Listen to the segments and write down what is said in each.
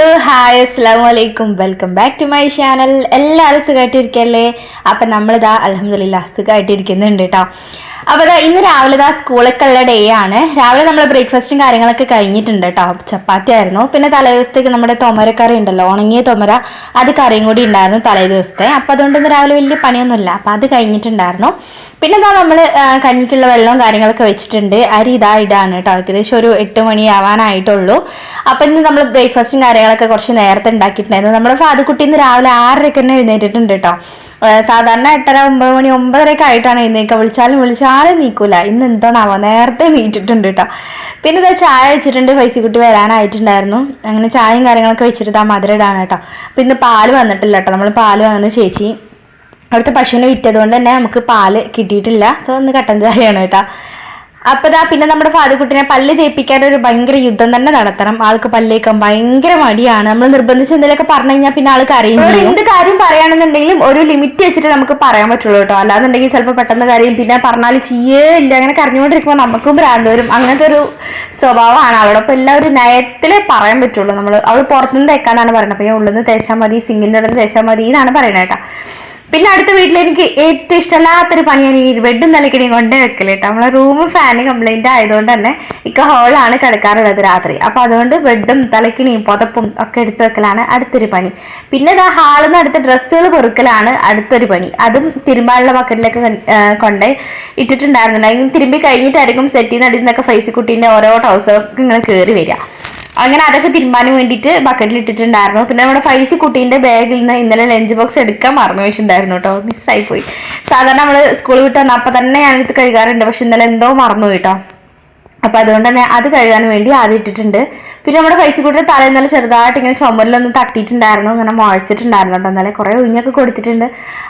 Hello hi അസ്സാം വലൈക്കും welcome back to my channel. എല്ലാവരും സുഖമായിട്ടിരിക്കല്ലേ അപ്പം നമ്മളിതാ അലഹമില്ല സുഖമായിട്ടിരിക്കുന്നുണ്ട് കേട്ടോ അപ്പോൾ ഇതാ ഇന്ന് രാവിലെ ഇതാ സ്കൂളൊക്കെ ഉള്ള ഡേ ആണ്. രാവിലെ നമ്മൾ ബ്രേക്ക്ഫാസ്റ്റും കാര്യങ്ങളൊക്കെ കഴിഞ്ഞിട്ടുണ്ട് കേട്ടോ ചപ്പാത്തി ആയിരുന്നു. പിന്നെ തലേ ദിവസത്തേക്ക് നമ്മുടെ തൊമരക്കറി ഉണ്ടല്ലോ ഉണങ്ങിയ തൊമര. അത് കറിയും കൂടി ഉണ്ടായിരുന്നു തലേ ദിവസത്തെ അപ്പോൾ അതുകൊണ്ട് ഇന്ന് രാവിലെ വലിയ പണിയൊന്നുമില്ല. അപ്പോൾ അത് കഴിഞ്ഞിട്ടുണ്ടായിരുന്നു. പിന്നെ ഇതാ നമ്മൾ കഞ്ഞിക്കുള്ള വെള്ളവും കാര്യങ്ങളൊക്കെ വെച്ചിട്ടുണ്ട്. അരി ഇതാ ഇടാണ് കേട്ടോ. ഏകദേശം ഒരു എട്ട് മണി ആവാനായിട്ടുള്ളൂ. അപ്പം ഇന്ന് നമ്മൾ ബ്രേക്ക്ഫാസ്റ്റും കാര്യങ്ങളൊക്കെ കുറച്ച് നേരത്തെ ഉണ്ടാക്കിയിട്ടുണ്ടായിരുന്നു. നമ്മുടെ ഫാദുക്കുട്ടി ഇന്ന് രാവിലെ ആറരയ്ക്ക് തന്നെ എഴുന്നേറ്റിട്ടുണ്ട് കേട്ടോ. സാധാരണ എട്ടര ഒമ്പത് മണി ഒമ്പതരയൊക്കെ ആയിട്ടാണ് എഴുന്നേക്കുക വിളിച്ചാലും വിളിച്ചാലും നീക്കൂല. ഇന്ന് എന്താണാവോ? നേരത്തെ നീറ്റിട്ടുണ്ട് കേട്ടോ. പിന്നെ ഇതാ ചായ വെച്ചിട്ടുണ്ട്. പൈസക്കുട്ടി വരാനായിട്ടുണ്ടായിരുന്നു. അങ്ങനെ ചായയും കാര്യങ്ങളൊക്കെ വെച്ചിട്ട് ആ മധുരം ഇടാണ് കേട്ടോ. അപ്പം ഇന്ന് പാൽ വന്നിട്ടില്ല കേട്ടോ. നമ്മൾ പാൽ വാങ്ങുന്ന ചേച്ചി. അവിടുത്തെ പശുവിനെ വിറ്റതുകൊണ്ട് തന്നെ നമുക്ക് പാൽ കിട്ടിയിട്ടില്ല. സോ ഒന്ന് കട്ടൻ ചായയാണ് കേട്ടോ. അപ്പൊ ഇതാ പിന്നെ നമ്മുടെ ഫാദുക്കുട്ടിനെ പല്ല് തേപ്പിക്കാൻ ഒരു ഭയങ്കര യുദ്ധം തന്നെ നടത്തണം. ആൾക്ക് പല്ലേക്കാൻ ഭയങ്കര മടിയാണ്. നമ്മൾ നിർബന്ധിച്ച് എന്തെങ്കിലുമൊക്കെ പറഞ്ഞു കഴിഞ്ഞാൽ പിന്നെ ആൾക്ക് അറിയും എന്ത് കാര്യം പറയുകയാണെന്നുണ്ടെങ്കിലും ഒരു ലിമിറ്റ് വെച്ചിട്ട് നമുക്ക് പറയാൻ പറ്റുള്ളൂ കേട്ടോ. അല്ലാന്നുണ്ടെങ്കിൽ ചിലപ്പോൾ പെട്ടെന്ന് കാര്യം. പിന്നെ പറഞ്ഞാൽ ചെയ്യേ ഇല്ല. അങ്ങനെ കരഞ്ഞുകൊണ്ടിരിക്കുമ്പോൾ നമുക്കും ഭ്രാന്ത് വരും അങ്ങനത്തെ ഒരു സ്വഭാവമാണ് അവളുടെ അപ്പൊ ഒരു നയത്തിലേ പറയാൻ പറ്റുള്ളൂ നമ്മൾ അവൾ പുറത്തുനിന്ന് തേക്കാന്നാണ് പറയുന്നത്. പിന്നെ ഞാൻ ഉള്ളിൽ നിന്ന് തേച്ചാൽ മതി സിങ്കിന്റെ അടുത്ത് തേച്ചാൽ മതി എന്നാണ് പറയുന്നത് കേട്ടോ. പിന്നെ അടുത്ത വീട്ടിൽ എനിക്ക് ഏറ്റവും ഇഷ്ടമല്ലാത്തൊരു പണിയാണ് ഈ ബെഡും തലക്കിണിയും കൊണ്ടേ വെക്കൽ കേട്ടോ നമ്മളെ റൂം ഫാന് കംപ്ലൈന്റ് ആയതുകൊണ്ട് തന്നെ ഇക്ക ഹോളാണ് കിടക്കാറുള്ളത് രാത്രി. അപ്പോൾ അതുകൊണ്ട് ബെഡും തലക്കിണിയും പുതപ്പും ഒക്കെ എടുത്ത് വെക്കലാണ് അടുത്തൊരു പണി. പിന്നെ ഇതാ ഹാളിൽ നിന്ന് അടുത്ത ഡ്രസ്സുകൾ പൊറുക്കലാണ് അടുത്തൊരു പണി. അതും തിരുമ്പാളിലെ ബക്കറ്റിലൊക്കെ കൊണ്ട് ഇട്ടിട്ടുണ്ടായിരുന്നില്ല തിരുമ്പി കഴിഞ്ഞിട്ടായിരിക്കും സെറ്റിൽ നിന്ന് നിന്നൊക്കെ ഫൈസി കുട്ടീന്റെ ഓരോ ടൗസൊക്കെ ഇങ്ങനെ കയറി വരിക. അങ്ങനെ അതൊക്കെ തിരുമ്പാനും വേണ്ടിയിട്ട് ബക്കറ്റിൽ ഇട്ടിട്ടുണ്ടായിരുന്നു. പിന്നെ നമ്മുടെ ഫൈസി കുട്ടീന്റെ ബാഗിൽ നിന്ന് ഇന്നലെ ലഞ്ച് ബോക്സ് എടുക്കാൻ മറന്നു വെച്ചിട്ടുണ്ടായിരുന്നു കേട്ടോ. മിസ്സായി പോയി. സാധാരണ നമ്മൾ സ്കൂൾ വിട്ട് വന്നാൽ അപ്പം തന്നെ ഞാനെടുത്ത് കഴുകാറുണ്ട്. പക്ഷെ ഇന്നലെ എന്തോ മറന്നു കേട്ടോ. അപ്പം അതുകൊണ്ട് തന്നെ അത് കഴുകാൻ വേണ്ടി ആദ്യം ഇട്ടിട്ടുണ്ട്. പിന്നെ നമ്മുടെ ഫൈസി കുട്ടിയുടെ തല ഇന്നലെ ചെറുതായിട്ട് ഇങ്ങനെ ചുമരിലൊന്ന് തട്ടിയിട്ടുണ്ടായിരുന്നു. ഇങ്ങനെ മുഴച്ചിട്ടുണ്ടായിരുന്നു കേട്ടോ. ഇന്നലെ കുറേ ഉഞ്ഞൊക്കെ കൊടുത്തിട്ടുണ്ട്.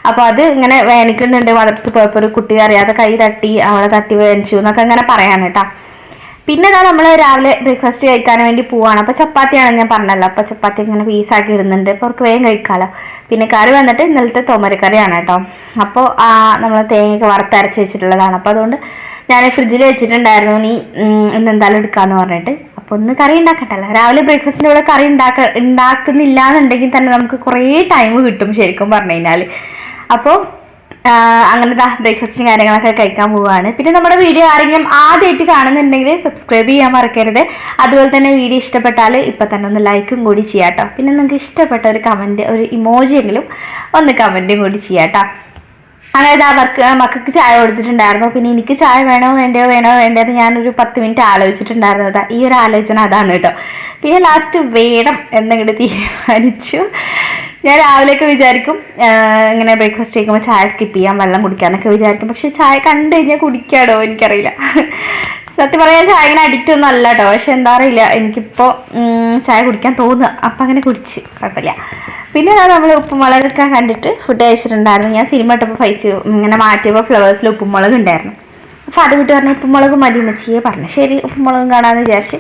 അപ്പോൾ അത് ഇങ്ങനെ വേനിക്കുന്നുണ്ട്. മദർസ് പോയപ്പോൾ ഒരു കുട്ടി അറിയാതെ കൈ തട്ടി അവളെ തട്ടി വേനിച്ചു എന്നൊക്കെ ഇങ്ങനെ പറയാൻ കേട്ടോ. പിന്നെ ഇതാ നമ്മൾ രാവിലെ ബ്രേക്ക്ഫാസ്റ്റ് കഴിക്കാൻ വേണ്ടി പോവാണ്. അപ്പോൾ ചപ്പാത്തിയാണ് ഞാൻ പറഞ്ഞല്ലോ. അപ്പോൾ ചപ്പാത്തി ഇങ്ങനെ പീസാക്കി ഇടുന്നുണ്ട്. അപ്പോൾ അവർക്ക് വേഗം കഴിക്കാമല്ലോ പിന്നെ കറി വന്നിട്ട് ഇന്നലത്തെ തോമരക്കറിയാണ് കേട്ടോ. അപ്പോൾ നമ്മൾ തേങ്ങയൊക്കെ വറുത്തരച്ച് വെച്ചിട്ടുള്ളതാണ്. അപ്പോൾ അതുകൊണ്ട് ഞാൻ ഫ്രിഡ്ജിൽ വെച്ചിട്ടുണ്ടായിരുന്നു. നീ ഇന്ന് എന്തായാലും എടുക്കാമെന്ന് പറഞ്ഞിട്ട്. അപ്പോൾ ഒന്ന് കറി ഉണ്ടാക്കണ്ടല്ലോ. രാവിലെ ബ്രേക്ക്ഫാസ്റ്റിന്റെ കൂടെ കറി ഉണ്ടാക്ക ഉണ്ടാക്കുന്നില്ല എന്നുണ്ടെങ്കിൽ തന്നെ നമുക്ക് കുറേ ടൈം കിട്ടും ശരിക്കും പറഞ്ഞു കഴിഞ്ഞാൽ അപ്പോൾ അങ്ങനെ ദാ ബ്രേക്ക്ഫാസ്റ്റും കാര്യങ്ങളൊക്കെ കഴിക്കാൻ പോവുകയാണ് പിന്നെ നമ്മുടെ വീഡിയോ ആരെങ്കിലും ആദ്യമായിട്ട് കാണുന്നുണ്ടെങ്കിൽ സബ്സ്ക്രൈബ് ചെയ്യാൻ മറക്കരുത്. അതുപോലെ തന്നെ വീഡിയോ ഇഷ്ടപ്പെട്ടാൽ ഇപ്പം തന്നെ ഒന്ന് ലൈക്കും കൂടി ചെയ്യാട്ടോ പിന്നെ നിങ്ങൾക്ക് ഇഷ്ടപ്പെട്ട ഒരു കമന്റ് ഒരു ഇമോജിയെങ്കിലും ഒന്ന് കമന്റും കൂടി ചെയ്യാട്ടോ അങ്ങനെ ഇതാ അവർക്ക് മക്കൾക്ക് ചായ കൊടുത്തിട്ടുണ്ടായിരുന്നു. പിന്നെ എനിക്ക് ചായ വേണോ വേണ്ടയോ വേണോ വേണ്ടത് ഞാനൊരു പത്ത് മിനിറ്റ് ആലോചിച്ചിട്ടുണ്ടായിരുന്നത് ഈ ഒരു ആലോചന അതാണ് കേട്ടോ പിന്നെ ലാസ്റ്റ് വേണം എന്നങ്ങോട്ട് തീരുമാനിച്ചു. ഞാൻ രാവിലെയൊക്കെ വിചാരിക്കും ഇങ്ങനെ ബ്രേക്ക്ഫാസ്റ്റ് കഴിക്കുമ്പോൾ ചായ സ്കിപ്പ് ചെയ്യാം വെള്ളം കുടിക്കാന്നൊക്കെ വിചാരിക്കും. പക്ഷെ ചായ കണ്ടു കഴിഞ്ഞാൽ കുടിക്കാടോ എനിക്കറിയില്ല. സത്യം പറയാൻ ചായ ഇങ്ങനെ അഡിക്റ്റ് ഒന്നും അല്ല കേട്ടോ പക്ഷെ എന്താ അറിയില്ല എനിക്കിപ്പോൾ ചായ കുടിക്കാൻ തോന്നുക അപ്പം അങ്ങനെ കുടിച്ച്. കുഴപ്പമില്ല. പിന്നെ നമ്മൾ ഉപ്പുമുളകൊക്കെ കണ്ടിട്ട് ഫുഡ് കഴിച്ചിട്ടുണ്ടായിരുന്നു. ഞാൻ സിനിമ ഇട്ടപ്പോൾ പൈസ ഇങ്ങനെ മാറ്റിയപ്പോൾ ഫ്ലവേഴ്സിൽ ഉപ്പുമുളക് ഉണ്ടായിരുന്നു. അപ്പോൾ അത് വിട്ട് പറഞ്ഞു ഉപ്പുമുളക് മതി മെച്ചിയെ പറഞ്ഞു. ശരി ഉപ്പുമുളകും കാണാമെന്ന് വിചാരിച്ച്.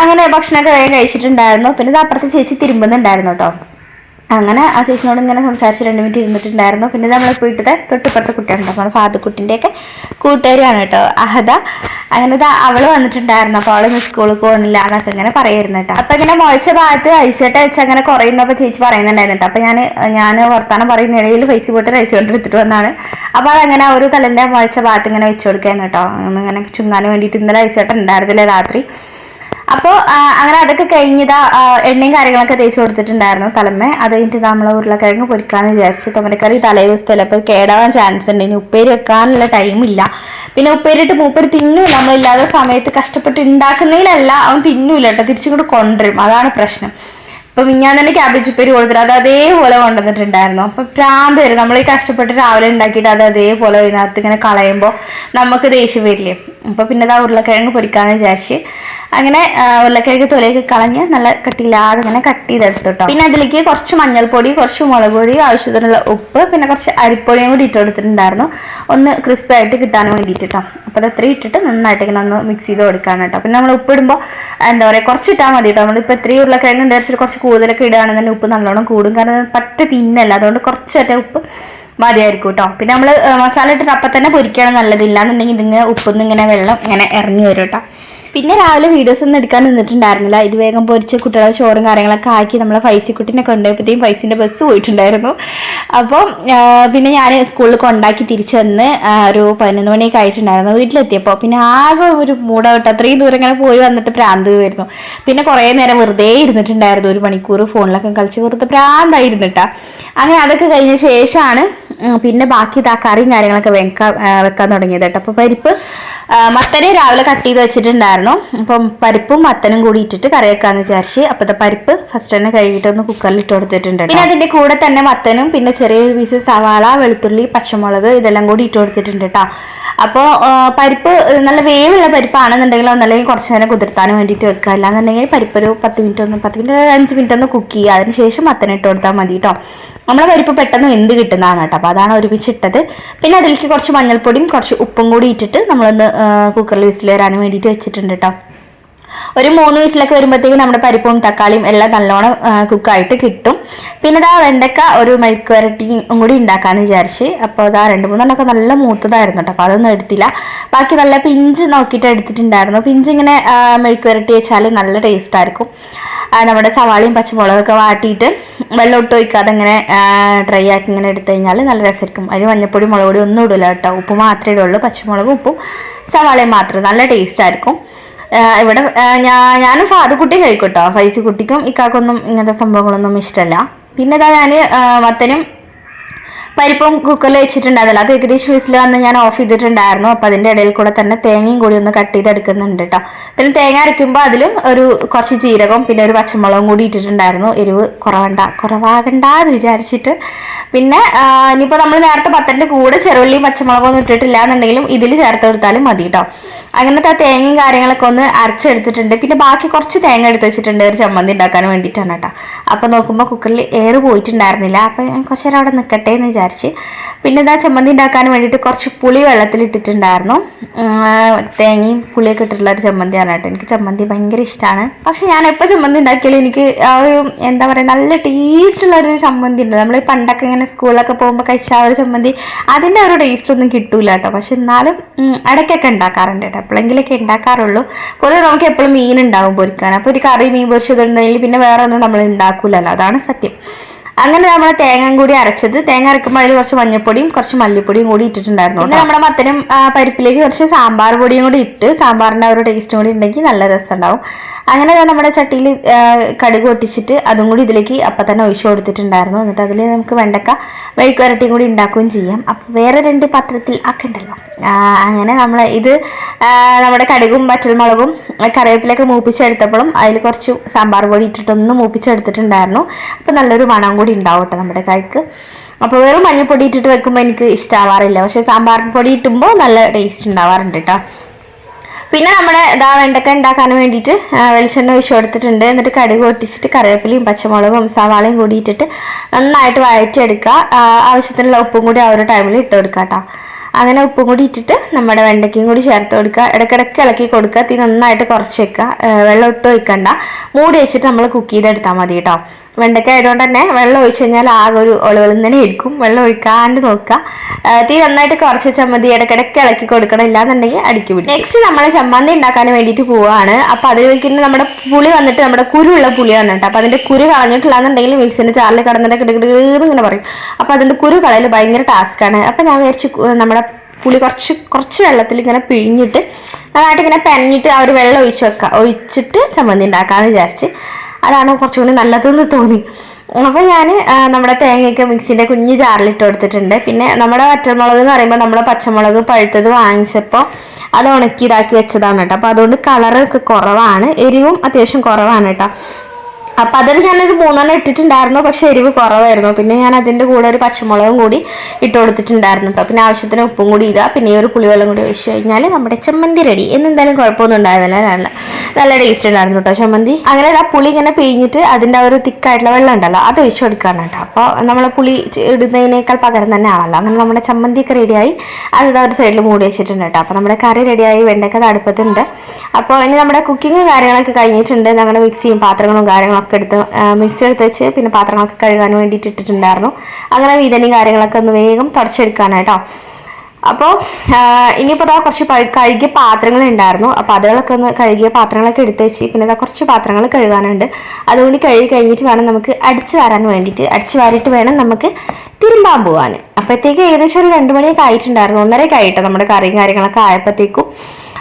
അങ്ങനെ ഭക്ഷണമൊക്കെ വേഗം കഴിച്ചിട്ടുണ്ടായിരുന്നു. പിന്നെ ഇത് അപ്പുറത്ത് ചേച്ചി തിരുമ്പുന്നുണ്ടായിരുന്നു കേട്ടോ അങ്ങനെ ആ ചേച്ചിനോട് ഇങ്ങനെ സംസാരിച്ച് രണ്ട് മിനിറ്റ് ഇരുന്നിട്ടുണ്ടായിരുന്നു. പിന്നെ നമ്മൾ വീട്ടിലെ തൊട്ടിപ്പുറത്തെ കുട്ടിയുണ്ട് നമ്മുടെ ഫാദുക്കുട്ടിന്റെയൊക്കെ കൂട്ടുകാരിയാണ് കേട്ടോ അഹദ. അങ്ങനെ അവൾ വന്നിട്ടുണ്ടായിരുന്നു. അപ്പോൾ അവൾ സ്കൂളിൽ പോകണില്ല എന്നൊക്കെ ഇങ്ങനെ പറയായിരുന്നു കേട്ടോ. അപ്പൊ ഇങ്ങനെ മുഴച്ച ഭാഗത്ത് ഐസിട്ട് വെച്ച് അങ്ങനെ കുറയുന്നപ്പോൾ ചേച്ചി പറയുന്നുണ്ടായിരുന്നു കേട്ടോ. അപ്പൊ ഞാൻ ഞാൻ വർത്താനം പറയുന്ന ഇടയിൽ ഫേസ് പോയിട്ട് റൈസ് കൊണ്ട് എടുത്തിട്ട് വന്നാണ്. അപ്പോൾ അതങ്ങനെ ഒരു തലന്റെ മുഴച്ച ഭാഗത്ത് ഇങ്ങനെ വെച്ച് കൊടുക്കുകയാണ് കേട്ടോ. ഇങ്ങനെ ചുങ്ങാൻ വേണ്ടിയിട്ട് ഇന്നലെ ഐസേട്ടൻ ഉണ്ടായിരുന്നില്ലേ രാത്രി. അപ്പോൾ അങ്ങനെ അതൊക്കെ കഴിഞ്ഞിതാ എണ്ണയും കാര്യങ്ങളൊക്കെ തേച്ച് കൊടുത്തിട്ടുണ്ടായിരുന്നു തലമ്മ. അത് കഴിഞ്ഞിട്ട് നമ്മൾ ഉരുളക്കിഴങ്ങ് പൊരിക്കാന്ന് വിചാരിച്ച് തോമരക്കറി തലേ ദിവസത്തല്ലേ അപ്പോൾ കേടാവാൻ ചാൻസ് ഉണ്ട്. ഇനി ഉപ്പേരി വെക്കാനുള്ള ടൈം ഇല്ല. പിന്നെ ഉപ്പേരിട്ട് മൂപ്പര് തിന്നൂല. നമ്മളില്ലാത്ത സമയത്ത് കഷ്ടപ്പെട്ട് ഉണ്ടാക്കുന്നതിലല്ല അവൻ തിന്നൂല കേട്ടോ. തിരിച്ചും കൂടെ കൊണ്ടുവരും. അതാണ് പ്രശ്നം. ഇപ്പൊ മിഞ്ഞാൻ തന്നെ ക്യാബേജ് ഉപ്പേരി കൊടുത്തിട്ട് അത് അതേപോലെ കൊണ്ടുവന്നിട്ടുണ്ടായിരുന്നു. അപ്പൊ പ്രാന്ത് വരും. നമ്മൾ ഈ കഷ്ടപ്പെട്ട് രാവിലെ ഉണ്ടാക്കിയിട്ട് അത് അതേപോലെ വൈകുന്നേരത്ത് ഇങ്ങനെ കളയുമ്പോൾ നമുക്ക് ദേഷ്യം വരില്ലേ? അപ്പൊ പിന്നെ ഇതാ ഉരുളക്കിഴങ്ങ് പൊരിക്കാന്ന് വിചാരിച്ച് അങ്ങനെ ഉരുളക്കിഴങ്ങ് തൊലയൊക്കെ കളഞ്ഞ് നല്ല കട്ടിയില്ലാതെ ഇങ്ങനെ കട്ട് ചെയ്തെടുത്തു കേട്ടോ പിന്നെ അതിലേക്ക് കുറച്ച് മഞ്ഞൾപ്പൊടി കുറച്ച് മുളക് പൊടി ആവശ്യത്തിനുള്ള ഉപ്പ് പിന്നെ കുറച്ച് അരിപ്പൊടിയും കൂടി ഇട്ടുകൊടുത്തിട്ടുണ്ടായിരുന്നു ഒന്ന് ക്രിസ്പി ആയിട്ട് കിട്ടാൻ വേണ്ടിയിട്ട് അപ്പോൾ അത് ഇട്ടിട്ട് നന്നായിട്ട് ഇങ്ങനെ ഒന്ന് മിക്സ് ചെയ്ത് കൊടുക്കാണ് കേട്ടോ. പിന്നെ നമ്മൾ ഉപ്പ് ഇടുമ്പോൾ എന്താ പറയുക കുറച്ച് ഇട്ടാൽ മതി കേട്ടോ നമ്മളിപ്പോൾ ഇത്രയും ഉരുളക്കിഴങ്ങ് ഉണ്ടായിരിച്ചിട്ട് കുറച്ച് കൂടുതലൊക്കെ ഇടുകയാണെന്നുണ്ടെങ്കിൽ ഉപ്പ് നല്ലോണം കൂടും. കാരണം പറ്റ തിന്നല്ല. അതുകൊണ്ട് കുറച്ചേറ്റ ഉപ്പ് മതിയായിരിക്കും കേട്ടോ പിന്നെ നമ്മൾ മസാല ഇട്ടിട്ട് അപ്പം തന്നെ പൊരിക്കുകയാണ് നല്ലതില്ല. എന്നുണ്ടെങ്കിൽ ഇതിങ്ങനെ ഉപ്പൊന്നും ഇങ്ങനെ വെള്ളം ഇങ്ങനെ ഇറങ്ങി വരും കേട്ടോ പിന്നെ രാവിലെ വീഡിയോസ് ഒന്നും എടുക്കാൻ നിന്നിട്ടുണ്ടായിരുന്നില്ല. ഇത് വേഗം പൊരിച്ച് കുട്ടികളെ ചോറും കാര്യങ്ങളൊക്കെ ആക്കി നമ്മളെ ഫൈസിക്കുട്ടിനെ കൊണ്ടുപോയപ്പോഴത്തേക്കും ഫൈസിന്റെ ബസ് പോയിട്ടുണ്ടായിരുന്നു. അപ്പോൾ പിന്നെ ഞാൻ സ്കൂളിൽ കൊണ്ടാക്കി തിരിച്ചു വന്ന് ഒരു പതിനൊന്ന് മണിയൊക്കെ ആയിട്ടുണ്ടായിരുന്നു വീട്ടിലെത്തിയപ്പോൾ പിന്നെ ആകെ ഒരു മൂടൗട്ട് അത്രയും ദൂരം ഇങ്ങനെ പോയി വന്നിട്ട് പ്രാന്ത് വരുന്നു പിന്നെ കുറേ നേരം വെറുതെ ഇരുന്നിട്ടുണ്ടായിരുന്നു. ഒരു മണിക്കൂർ ഫോണിലൊക്കെ കളിച്ച് വെറുതെ പ്രാന്തായിരുന്നിട്ടാ. അങ്ങനെ അതൊക്കെ കഴിഞ്ഞ ശേഷമാണ് പിന്നെ ബാക്കി ഇതാ കറിയും കാര്യങ്ങളൊക്കെ വെക്കാൻ വെക്കാൻ തുടങ്ങിയത് കേട്ടോ. അപ്പോൾ പരിപ്പ് മത്തനെ രാവിലെ കട്ട് ചെയ്ത് വെച്ചിട്ടുണ്ടായിരുന്നു. അപ്പം പരിപ്പും മത്തനും കൂടി ഇട്ടിട്ട് കറി വെക്കാന്ന് വിചാരിച്ച് അപ്പോഴത്തെ പരിപ്പ് ഫസ്റ്റ് തന്നെ കഴുകിയിട്ട് ഒന്ന് കുക്കറിൽ ഇട്ട് കൊടുത്തിട്ടുണ്ട് പിന്നെ അതിന്റെ കൂടെ തന്നെ മത്തനും പിന്നെ ചെറിയൊരു പീസ് സവാള വെളുത്തുള്ളി പച്ചമുളക് ഇതെല്ലാം കൂടി ഇട്ട് കൊടുത്തിട്ടുണ്ട് കേട്ടോ അപ്പോൾ പരിപ്പ് നല്ല വേവുള്ള പരിപ്പാണെന്നുണ്ടെങ്കിൽ ഒന്നല്ലെങ്കിൽ കുറച്ച് നേരം കുതിർത്താനും വേണ്ടിയിട്ട് വെക്കുക. അല്ലാന്നുണ്ടെങ്കിൽ പരിപ്പ് ഒരു പത്ത് മിനിറ്റ് ഒന്ന് പത്ത് മിനിറ്റ് അഞ്ച് മിനിറ്റ് ഒന്ന് കുക്ക് ചെയ്യുക. അതിന് ശേഷം മത്തൻ ഇട്ട് കൊടുത്താൽ മതി കേട്ടോ നമ്മളെ പരിപ്പ് പെട്ടെന്ന് എന്ത് കിട്ടുന്നതാണ് കേട്ടോ അപ്പോൾ അതാണ് ഒരുമിച്ച് ഇട്ടത്. പിന്നെ അതിലേക്ക് കുറച്ച് മഞ്ഞൾപ്പൊടിയും കുറച്ച് ഉപ്പും കൂടി ഇട്ടിട്ട് നമ്മളൊന്ന് കുക്കറിൽ വിസിൽ വരാൻ വേണ്ടിയിട്ട് വെച്ചിട്ടുണ്ട് കേട്ടോ ഒരു മൂന്ന് വിസിലൊക്കെ വരുമ്പോഴത്തേക്കും നമ്മുടെ പരിപ്പും തക്കാളിയും എല്ലാം നല്ലോണം കുക്കായിട്ട് കിട്ടും. പിന്നെ ഇതാ വെണ്ടക്ക ഒരു മെഴുക്ക് വരട്ടിയും കൂടി ഉണ്ടാക്കാമെന്ന് വിചാരിച്ച്. അപ്പോൾ ഇതാ രണ്ട് മൂന്നെണ്ണമൊക്കെ നല്ല മൂത്തതായിരുന്നു കേട്ടോ. അപ്പോൾ അതൊന്നും എടുത്തില്ല. ബാക്കി നല്ല പിഞ്ച് നോക്കിയിട്ട് എടുത്തിട്ടുണ്ടായിരുന്നു. പിഞ്ച് ഇങ്ങനെ മെഴുക്ക് വരട്ടി വെച്ചാൽ നല്ല ടേസ്റ്റ് ആയിരിക്കും. നമ്മുടെ സവാളയും പച്ചമുളകൊക്കെ വാട്ടിയിട്ട് വെള്ളം ഇട്ട് ഒഴിക്കാതെ ഇങ്ങനെ ഡ്രൈ ആക്കി ഇങ്ങനെ എടുത്തു കഴിഞ്ഞാൽ നല്ല രസമായിരിക്കും. അതിന് മഞ്ഞപ്പൊടി മുളക് പൊടി ഒന്നും ഇടില്ല കേട്ടോ. ഉപ്പ് മാത്രമേ ഇടുള്ളൂ. പച്ചമുളകും ഉപ്പും സവാളയും മാത്രം. നല്ല ടേസ്റ്റ് ആയിരിക്കും. ആ, ഇവിടെ ഞാനും ഫാദുക്കുട്ടി കേട്ടോ ഫൈസി കുട്ടിക്കും ഇക്കാക്കൊന്നും ഇങ്ങനത്തെ സംഭവങ്ങളൊന്നും ഇഷ്ടമല്ല പിന്നെ ഇതാ ഞാൻ മത്തനും പരിപ്പും കുക്കറിൽ വെച്ചിട്ടുണ്ടായിരുന്നില്ല. അത് ഏകദേശം വിസിൽ വന്ന് ഞാൻ ഓഫ് ചെയ്തിട്ടുണ്ടായിരുന്നു. അപ്പം അതിന്റെ ഇടയിൽ കൂടെ തന്നെ തേങ്ങയും കൂടി ഒന്ന് കട്ട് ചെയ്ത് ചെയ്തെടുക്കുന്നുണ്ട് കേട്ടോ പിന്നെ തേങ്ങ അരയ്ക്കുമ്പോൾ അതിലും ഒരു കുറച്ച് ജീരകവും പിന്നെ ഒരു പച്ചമുളകും കൂടി ഇട്ടിട്ടുണ്ടായിരുന്നു. എരിവ് കുറവണ്ട കുറവാകണ്ട എന്ന് വിചാരിച്ചിട്ട്. പിന്നെ ഇനിയിപ്പോൾ നമ്മൾ നേരത്തെ പത്തന്റെ കൂടെ ചെറുള്ളിയും പച്ചമുളകൊന്നും ഇട്ടിട്ടില്ല എന്നുണ്ടെങ്കിലും ഇതിൽ ചേർത്ത് കൊടുത്താലും മതി കേട്ടോ അങ്ങനത്തെ ആ തേങ്ങയും കാര്യങ്ങളൊക്കെ ഒന്ന് അരച്ചെടുത്തിട്ടുണ്ട്. പിന്നെ ബാക്കി കുറച്ച് തേങ്ങ എടുത്ത് വെച്ചിട്ടുണ്ട്. ഒരു ചമ്മന്തി ഉണ്ടാക്കാൻ വേണ്ടിയിട്ടാണ് കേട്ടോ. അപ്പോൾ നോക്കുമ്പോൾ കുക്കറിൽ എയർ പോയിട്ടുണ്ടായിരുന്നില്ല. അപ്പോൾ ഞാൻ കുറച്ച് നേരം അവിടെ നിൽക്കട്ടെ എന്ന് വിചാരിച്ച്. പിന്നെ ഇതാ ചമ്മന്തി ഉണ്ടാക്കാൻ വേണ്ടിയിട്ട് കുറച്ച് പുളി വെള്ളത്തിൽ ഇട്ടിട്ടുണ്ടായിരുന്നു. തേങ്ങയും പുളിയൊക്കെ ഇട്ടിട്ടുള്ള ഒരു ചമ്മന്തിയാണ് കേട്ടോ. എനിക്ക് ചമ്മന്തി ഭയങ്കര ഇഷ്ടമാണ് പക്ഷെ ഞാൻ എപ്പോൾ ചമ്മന്തി ഉണ്ടാക്കിയാലും എനിക്ക് ആ ഒരു എന്താ പറയുക നല്ല ടേസ്റ്റ് ഉള്ള ഒരു ചമ്മന്തി ഉണ്ട്. നമ്മൾ പണ്ടൊക്കെ ഇങ്ങനെ സ്കൂളിലൊക്കെ പോകുമ്പോൾ കഴിച്ച ഒരു ചമ്മന്തി അതിന്റെ ഒരു ടേസ്റ്റ് ഒന്നും കിട്ടൂല കേട്ടോ. പക്ഷെ എന്നാലും ഇടയ്ക്കൊക്കെ ഉണ്ടാക്കാറുണ്ട് കേട്ടോ. എപ്പോഴെങ്കിലൊക്കെ ഉണ്ടാക്കാറുള്ളൂ പൊതുവെ നമുക്ക് എപ്പോഴും മീൻ ഉണ്ടാവും പൊരിക്കാൻ. അപ്പോൾ ഒരു കറി മീൻ പൊരിച്ചതുണ്ടെങ്കിൽ പിന്നെ വേറെ ഒന്നും നമ്മൾ ഉണ്ടാക്കൂലല്ലോ അതാണ് സത്യം. അങ്ങനെ നമ്മൾ തേങ്ങ കൂടി അരച്ചത്. തേങ്ങ അരക്കുമ്പോൾ അതിൽ കുറച്ച് മഞ്ഞപ്പൊടിയും കുറച്ച് മല്ലിപ്പൊടിയും കൂടി ഇട്ടിട്ടുണ്ടായിരുന്നു പിന്നെ നമ്മുടെ മത്തനും പരിപ്പിലേക്ക് കുറച്ച് സാമ്പാർ പൊടിയും കൂടി ഇട്ട് സാമ്പാറിന്റെ ആ ഒരു ടേസ്റ്റും കൂടി ഉണ്ടെങ്കിൽ നല്ല രസം ഉണ്ടാവും അങ്ങനെ നമ്മുടെ ചട്ടിയിൽ കടുക് ഒട്ടിച്ചിട്ട് അതും കൂടി ഇതിലേക്ക് അപ്പം തന്നെ ഒഴിച്ചു കൊടുത്തിട്ടുണ്ടായിരുന്നു. എന്നിട്ട് അതിൽ നമുക്ക് വെണ്ടക്ക വഴിക്കുരട്ടിയും കൂടി ഉണ്ടാക്കുകയും ചെയ്യാം. അപ്പോൾ വേറെ രണ്ട് പാത്രത്തിൽ ആക്കണ്ടല്ലോ. ഉണ്ടല്ലോ അങ്ങനെ നമ്മൾ ഇത് നമ്മുടെ കടുകും വറ്റൽമുളകും കറിവേപ്പിലൊക്കെ മൂപ്പിച്ചെടുത്തപ്പോഴും അതിൽ കുറച്ച് സാമ്പാർ പൊടി ഇട്ടിട്ടൊന്ന് മൂപ്പിച്ചെടുത്തിട്ടുണ്ടായിരുന്നു. അപ്പോൾ നല്ലൊരു മണം കൂടി ഉണ്ടാവും കേട്ടോ നമ്മുടെ കൈക്ക്. അപ്പോൾ വെറും മഞ്ഞൾപ്പൊടി ഇട്ടിട്ട് വെക്കുമ്പോൾ എനിക്ക് ഇഷ്ടമാവാറില്ല പക്ഷേ സാമ്പാർ പൊടി ഇട്ടുമ്പോൾ നല്ല ടേസ്റ്റ് ഉണ്ടാവാറുണ്ട് കേട്ടോ പിന്നെ നമ്മുടെ ഇതാ വെണ്ടക്ക ഉണ്ടാക്കാൻ വേണ്ടിയിട്ട് വെളിച്ചെണ്ണ ഒഴിച്ച് കൊടുത്തിട്ടുണ്ട്. എന്നിട്ട് കടുക് പൊട്ടിച്ചിട്ട് കറിവേപ്പിലയും പച്ചമുളകും സവാളയും കൂടി ഇട്ടിട്ട് നന്നായിട്ട് വഴറ്റിയെടുക്കുക. ആവശ്യത്തിനുള്ള ഉപ്പും കൂടി ആ ഒരു ടൈമിൽ ഇട്ട് കൊടുക്കുക കേട്ടോ അങ്ങനെ ഉപ്പും കൂടി ഇട്ടിട്ട് നമ്മുടെ വെണ്ടയ്ക്കയും കൂടി ചേർത്ത് കൊടുക്കുക. ഇടയ്ക്കിടയ്ക്ക് ഇളക്കി കൊടുക്കുക. തീ നന്നായിട്ട് കുറച്ച് വെക്കുക. വെള്ളം ഇട്ട് ഒഴിക്കണ്ട. മൂടി വെച്ചിട്ട് നമ്മൾ കുക്ക് ചെയ്തെടുത്താൽ മതി കേട്ടോ വെണ്ടയ്ക്ക ആയതുകൊണ്ട് തന്നെ വെള്ളം ഒഴിച്ചു കഴിഞ്ഞാൽ ആകെ ഒരു ഒളിവെളുന്നനെ ഇരിക്കും. വെള്ളം ഒഴിക്കാണ്ട് നോക്കുക. തീ നന്നായിട്ട് കുറച്ച് ചമ്മന്തി ഇടയ്ക്കിടയ്ക്ക് ഇളക്കി കൊടുക്കണം. ഇല്ലാന്നുണ്ടെങ്കിൽ അടിക്ക് വിടും നെക്സ്റ്റ് നമ്മൾ ചമ്മന്തി ഉണ്ടാക്കാൻ വേണ്ടിയിട്ട് പോവാണ്. അപ്പോൾ അതിലേക്ക് നമ്മുടെ പുളി വന്നിട്ട് നമ്മുടെ കുരുള്ള പുളിയാണ് കേട്ടോ. അപ്പോൾ അതിന്റെ കുരു കളഞ്ഞിട്ടില്ലാന്നുണ്ടെങ്കിൽ മിക്സിന്റെ ചാറിൽ കിടന്നിട്ട് കിടകിടന്ന് ഇങ്ങനെ പറയും. അപ്പോൾ അതിന്റെ കുരു കളയൽ ഭയങ്കര ടാസ്ക്കാണ് അപ്പോൾ ഞാൻ വിചാരിച്ചു നമ്മുടെ പുളി കുറച്ച് കുറച്ച് വെള്ളത്തിൽ ഇങ്ങനെ പിഴിഞ്ഞിട്ട് നന്നായിട്ട് ഇങ്ങനെ പെനഞ്ഞിട്ട് ആ ഒരു വെള്ളം ഒഴിച്ച് വെക്കുക ഒഴിച്ചിട്ട് ചമ്മന്തി ഉണ്ടാക്കാമെന്ന് വിചാരിച്ച്. അതാണ് കുറച്ചും കൂടി നല്ലതെന്ന് തോന്നി. അപ്പോൾ ഞാൻ നമ്മുടെ തേങ്ങയൊക്കെ മിക്സിന്റെ കുഞ്ഞ് ജാറിലിട്ട് കൊടുത്തിട്ടുണ്ട്. പിന്നെ നമ്മുടെ വറ്റൽമുളക് എന്ന് പറയുമ്പോൾ നമ്മുടെ പച്ചമുളക് പഴുത്തത് വാങ്ങിച്ചപ്പോൾ അത് ഉണക്കി ഇതാക്കി വെച്ചതാണ് കേട്ടോ. അപ്പോൾ അതുകൊണ്ട് കളറൊക്കെ കുറവാണ്. എരിവും അത്യാവശ്യം കുറവാണ് കേട്ടോ. അപ്പം അതിൽ ഞാനൊരു മൂന്നെണ്ണം ഇട്ടിട്ടുണ്ടായിരുന്നു പക്ഷെ എരിവ് കുറവായിരുന്നു. പിന്നെ ഞാൻ അതിന്റെ കൂടെ ഒരു പച്ചമുളകും കൂടി ഇട്ട് കൊടുത്തിട്ടുണ്ടായിരുന്നു കേട്ടോ പിന്നെ ആവശ്യത്തിന് ഉപ്പും കൂടി ഇടുക. പിന്നെ ഈ ഒരു പുളിവെള്ളം കൂടി ഒഴിച്ച് കഴിഞ്ഞാൽ നമ്മുടെ ചമ്മന്തി റെഡി എന്നെന്തായാലും കുഴപ്പമൊന്നും ഉണ്ടായിരുന്നില്ല നല്ല നല്ല ടേസ്റ്റ് ഉണ്ടായിരുന്നു കേട്ടോ ചമ്മന്തി. അങ്ങനെ ആ പുളി ഇങ്ങനെ പിഴിഞ്ഞിട്ട് അതിന്റെ ആ ഒരു തിക്കായിട്ടുള്ള വെള്ളം ഉണ്ടല്ലോ അത് ഒഴിച്ച് കൊടുക്കുകയാണ് കേട്ടോ അപ്പോൾ നമ്മൾ പുളി ഇടുന്നതിനേക്കാൾ പകരം തന്നെ ആണല്ലോ. അങ്ങനെ നമ്മുടെ ചമ്മന്തിയൊക്കെ റെഡിയായി അത് ഇതാ ഒരു സൈഡിൽ മൂടി വെച്ചിട്ടുണ്ട് കേട്ടോ അപ്പോൾ നമ്മുടെ കറി റെഡിയായി വെണ്ടയ്ക്ക അത് അടുപ്പത്തുണ്ട് അപ്പോൾ ഇനി നമ്മുടെ കുക്കിംഗ് കാര്യങ്ങളൊക്കെ കഴിഞ്ഞിട്ടുണ്ട്. ഞങ്ങളുടെ മിക്സിയും പാത്രങ്ങളും കാര്യങ്ങളൊക്കെ എടുത്ത് മിക്സി എടുത്ത് വെച്ച് പിന്നെ പാത്രങ്ങളൊക്കെ കഴുകാൻ വേണ്ടിയിട്ട് ഇട്ടിട്ടുണ്ടായിരുന്നു. അങ്ങനെ വീതനും കാര്യങ്ങളൊക്കെ ഒന്ന് വേഗം തുടച്ചെടുക്കാനായിട്ടോ. അപ്പോൾ ഇനിയിപ്പോൾ ഇതാ കുറച്ച് കഴുകിയ പാത്രങ്ങൾ ഉണ്ടായിരുന്നു. അപ്പോൾ അതുകളൊക്കെ ഒന്ന് കഴുകിയ പാത്രങ്ങളൊക്കെ എടുത്ത് വെച്ച് പിന്നെ ഇതാ കുറച്ച് പാത്രങ്ങൾ കഴുകാനുണ്ട്. അതുകൊണ്ട് കഴുകി കഴിഞ്ഞിട്ട് വേണം നമുക്ക് അടിച്ചു വാരാൻ വേണ്ടിയിട്ട്. അടിച്ചു വാരിയിട്ട് വേണം നമുക്ക് തിരുമ്പാൻ പോകാൻ അപ്പോഴത്തേക്ക് ഏകദേശം ഒരു രണ്ട് മണിയൊക്കെ ആയിട്ടുണ്ടായിരുന്നു. ഒന്നരയൊക്കെ ആയിട്ടോ നമ്മുടെ കറിയും കാര്യങ്ങളൊക്കെ ആയപ്പോഴത്തേക്കും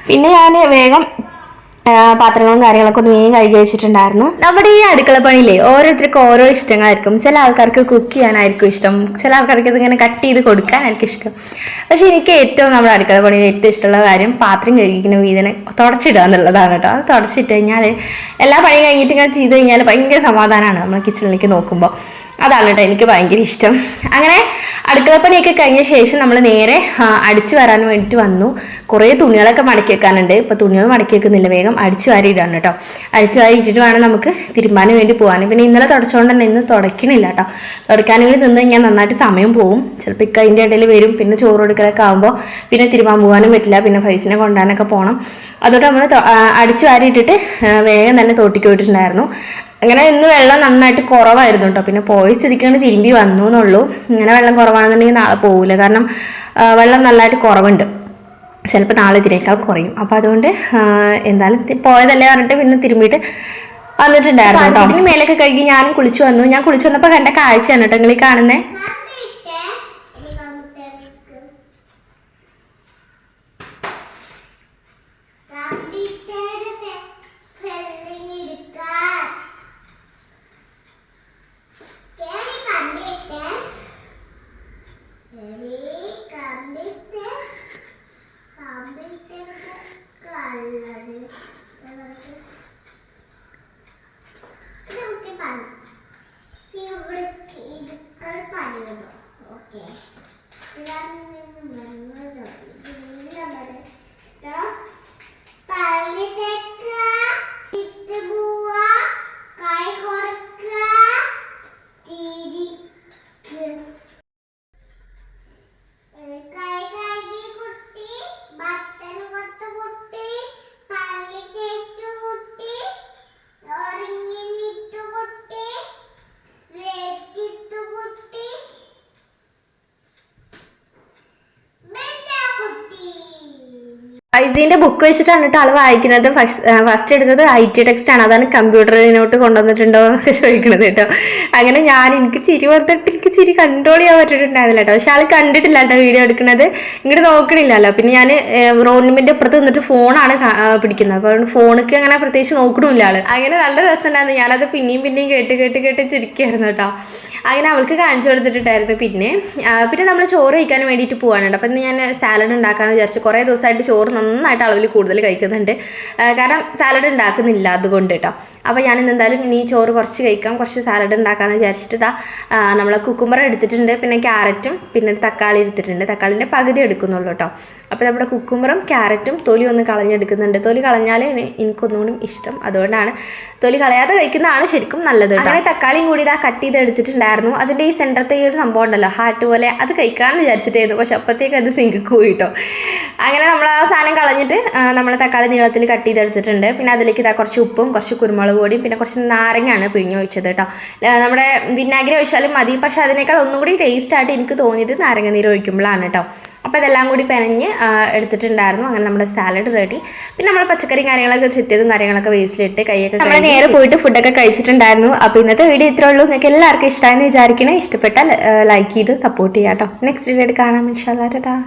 പിന്നെ ഞാൻ വേഗം പാത്രങ്ങളും കാര്യങ്ങളൊക്കെ ഒന്ന് വേഗം കഴുകി വെച്ചിട്ടുണ്ടായിരുന്നു. നമ്മുടെ ഈ അടുക്കള പണിയിലേ ഓരോരുത്തർക്കും ഓരോ ഇഷ്ടങ്ങളായിരിക്കും. ചില ആൾക്കാർക്ക് കുക്ക് ചെയ്യാനായിരിക്കും ഇഷ്ടം. ചില ആൾക്കാർക്ക് ഇതിങ്ങനെ കട്ട് ചെയ്ത് കൊടുക്കാനായിരിക്കും ഇഷ്ടം. പക്ഷെ എനിക്ക് ഏറ്റവും നമ്മുടെ അടുക്കള പണിയിൽ ഏറ്റവും ഇഷ്ടമുള്ള കാര്യം പാത്രം കഴുകിക്കുന്ന വീതിനെ തുടച്ചിടുക എന്നുള്ളതാണ് കേട്ടോ. അത് തുടച്ചിട്ട് കഴിഞ്ഞാൽ എല്ലാ പണിയും കഴിഞ്ഞിട്ട് ഇങ്ങനെ ചെയ്ത് കഴിഞ്ഞാൽ ഭയങ്കര സമാധാനമാണ്. നമ്മൾ കിച്ചണിലേക്ക് നോക്കുമ്പോൾ അതാണ് കേട്ടോ എനിക്ക് ഭയങ്കര ഇഷ്ടം. അങ്ങനെ അടുക്കളപ്പണിയൊക്കെ കഴിഞ്ഞ ശേഷം നമ്മൾ നേരെ അടിച്ചു വരാൻ വേണ്ടിയിട്ട് വന്നു. കുറേ തുണികളൊക്കെ മടക്കി വെക്കാനുണ്ട്. ഇപ്പോൾ തുണികൾ മടക്കി വെക്കുന്നില്ല വേഗം അടിച്ചു വാരിയിടാണ് കേട്ടോ. അടിച്ചു വാരി ഇട്ടിട്ട് വേണം നമുക്ക് തിരുമ്പാനും വേണ്ടി പോകാൻ പിന്നെ ഇന്നലെ തുടച്ചുകൊണ്ട് തന്നെ ഇന്ന് തുടയ്ക്കണില്ല കേട്ടോ. തുടയ്ക്കാൻ വേണ്ടി നിന്ന് കഴിഞ്ഞാൽ നന്നായിട്ട് സമയം പോവും. ചിലപ്പോൾ ഇക്ക അതിന്റെ ഇടയിൽ വരും. പിന്നെ ചോറ് കൊടുക്കലൊക്കെ ആകുമ്പോൾ പിന്നെ തിരുമ്പാൻ പോകാനും പറ്റില്ല. പിന്നെ ഫൈസിനെ കൊണ്ടുപോകാനൊക്കെ പോകണം അതുകൊണ്ട് നമ്മൾ അടിച്ചു വാരിയിട്ടിട്ട് വേഗം തന്നെ തോട്ടിക്ക് പോയിട്ടുണ്ടായിരുന്നു. അങ്ങനെ ഇന്ന് വെള്ളം നന്നായിട്ട് കുറവായിരുന്നു കേട്ടോ. പിന്നെ പോയി സ്ഥിതിക്കാണ്ട് തിരുമ്പി വന്നു എന്നുള്ളൂ ഇങ്ങനെ വെള്ളം കുറവാണെന്നുണ്ടെങ്കിൽ നാളെ പോകില്ല കാരണം വെള്ളം നന്നായിട്ട് കുറവുണ്ട്. ചിലപ്പോൾ നാളെ ഇതിനേക്കാൾ കുറയും. അപ്പം അതുകൊണ്ട് എന്തായാലും പോയതല്ലേ പറഞ്ഞിട്ട് പിന്നെ തിരുമ്പിയിട്ട് വന്നിട്ടുണ്ടായിരുന്നു കേട്ടോ. മേലൊക്കെ കഴുകി ഞാനും കുളിച്ചു വന്നു. ഞാൻ കുളിച്ചു വന്നപ്പോൾ കണ്ട കാഴ്ചയാണ് കേട്ടോ. നിങ്ങൾ ഈ കാണുന്നേ? Biraz ഐസീന്റെ ബുക്ക് വെച്ചിട്ടാണ് കേട്ടോ ആൾ വായിക്കുന്നത്. ഫസ്റ്റ് എടുത്തത് ഐ ടി ടെക്സ്റ്റ് ആണ്. അതാണ് കമ്പ്യൂട്ടറിനോട്ട് കൊണ്ടുവന്നിട്ടുണ്ടോ എന്നൊക്കെ ചോദിക്കുന്നത് കേട്ടോ അങ്ങനെ ഞാൻ എനിക്ക് ചിരി വന്നിട്ട് എനിക്ക് ചിരി കൺട്രോൾ ചെയ്യാൻ പറ്റിയിട്ടുണ്ടായിരുന്നില്ല കേട്ടോ പക്ഷെ ആൾ കണ്ടിട്ടില്ല കേട്ടോ വീഡിയോ എടുക്കുന്നത്. ഇങ്ങോട്ട് നോക്കണില്ലല്ലോ. പിന്നെ ഞാൻ റോണിമിന്റെ അപ്പുറത്ത് നിന്നിട്ട് ഫോണാണ് പിടിക്കുന്നത്. അപ്പോൾ ഫോണിക്ക് അങ്ങനെ പ്രത്യേകിച്ച് നോക്കണമില്ല ആൾ അങ്ങനെ നല്ല രസമുണ്ടായിരുന്നു. ഞാനത് പിന്നെയും പിന്നെയും കേട്ട് കേട്ട് കേട്ട് ചിരിക്കായിരുന്നു കേട്ടോ അങ്ങനെ അവൾക്ക് കാണിച്ചു കൊടുത്തിട്ടുണ്ടായിരുന്നു. പിന്നെ പിന്നെ നമ്മൾ ചോറ് കഴിക്കാൻ വേണ്ടിയിട്ട് പോകാനുണ്ട് അപ്പം ഞാൻ സാലഡ് ഉണ്ടാക്കാമെന്ന് വിചാരിച്ചു. കുറേ ദിവസമായിട്ട് ചോറ് നന്നായിട്ട് അളവിൽ കൂടുതൽ കഴിക്കുന്നുണ്ട്. കാരണം സാലഡ് ഉണ്ടാക്കുന്നില്ല അതുകൊണ്ട് കേട്ടോ അപ്പോൾ ഞാൻ എന്തായാലും ഇനി ചോറ് കുറച്ച് കഴിക്കാം. കുറച്ച് സാലഡ് ഉണ്ടാക്കാമെന്ന് വിചാരിച്ചിട്ട് ഇതാ നമ്മൾ കുക്കുമ്പർ എടുത്തിട്ടുണ്ട്. പിന്നെ ക്യാരറ്റും പിന്നെ തക്കാളി എടുത്തിട്ടുണ്ട്. തക്കാളിന്റെ പകുതി എടുക്കുന്നുള്ളൂ കേട്ടോ അപ്പോൾ നമ്മുടെ കുക്കുമ്പറും ക്യാരറ്റും തൊലി ഒന്ന് കളഞ്ഞെടുക്കുന്നുണ്ട്. തൊലി കളഞ്ഞാൽ എനിക്കൊന്നുകൂടി ഇഷ്ടം. അതുകൊണ്ടാണ് തൊലി കളയാതെ കഴിക്കുന്നതാണ് ശരിക്കും നല്ലത് അങ്ങനെ തക്കാളിയും കൂടി ഇതാ കട്ട് ചെയ്ത് എടുത്തിട്ടുണ്ടായിരുന്നു അതിന്റെ ഈ സെന്ററത്തെ ഈ ഒരു സംഭവം ഉണ്ടല്ലോ ഹാർട്ട് പോലെ അത് കഴിക്കാമെന്ന് വിചാരിച്ചിട്ടായിരുന്നു പക്ഷെ അപ്പോഴത്തേക്ക് അത് സിങ്ക് പോയി കേട്ടോ അങ്ങനെ നമ്മൾ ആ സാധനം കളഞ്ഞിട്ട് നമ്മൾ തക്കാളി നീളത്തിൽ കട്ട് ചെയ്തെടുത്തിട്ടുണ്ട്. പിന്നെ അതിലേക്ക് ഇതാ കുറച്ച് ഉപ്പും കുറച്ച് കുരുമുളക് പൊടിയും പിന്നെ കുറച്ച് നാരങ്ങയാണ് പിഴിഞ്ഞ് ഒഴിച്ചത് കേട്ടോ നമ്മുടെ വിനാഗിരി ഒഴിച്ചാലും മതി. പക്ഷെ അതിനേക്കാൾ ഒന്നും കൂടി ടേസ്റ്റായിട്ട് എനിക്ക് തോന്നിയത് നാരങ്ങ നീര് ഒഴിക്കുമ്പോഴാണ് കേട്ടോ അപ്പോൾ ഇതെല്ലാം കൂടി പെനഞ്ഞ് എടുത്തിട്ടുണ്ടായിരുന്നു. അങ്ങനെ നമ്മുടെ സാലഡ് റെഡി പിന്നെ നമ്മൾ പച്ചക്കറി കാര്യങ്ങളൊക്കെ ചെത്തിയതും കാര്യങ്ങളൊക്കെ വേസ്റ്റിലിട്ട് കൈയൊക്കെ നമ്മൾ നേരെ പോയിട്ട് ഫുഡൊക്കെ കഴിച്ചിട്ടുണ്ടായിരുന്നു. അപ്പോൾ ഇന്നത്തെ വീഡിയോ ഇത്രേ ഉള്ളൂ. നിങ്ങൾക്ക് എല്ലാവർക്കും ഇഷ്ടമായെന്ന് വിചാരിക്കണേ. ഇഷ്ടപ്പെട്ടാൽ ലൈക്ക് ചെയ്ത് സപ്പോർട്ട് ചെയ്യാം കേട്ടോ നെക്സ്റ്റ് വീഡിയോ കാണാം. ഇൻഷാല്ലാ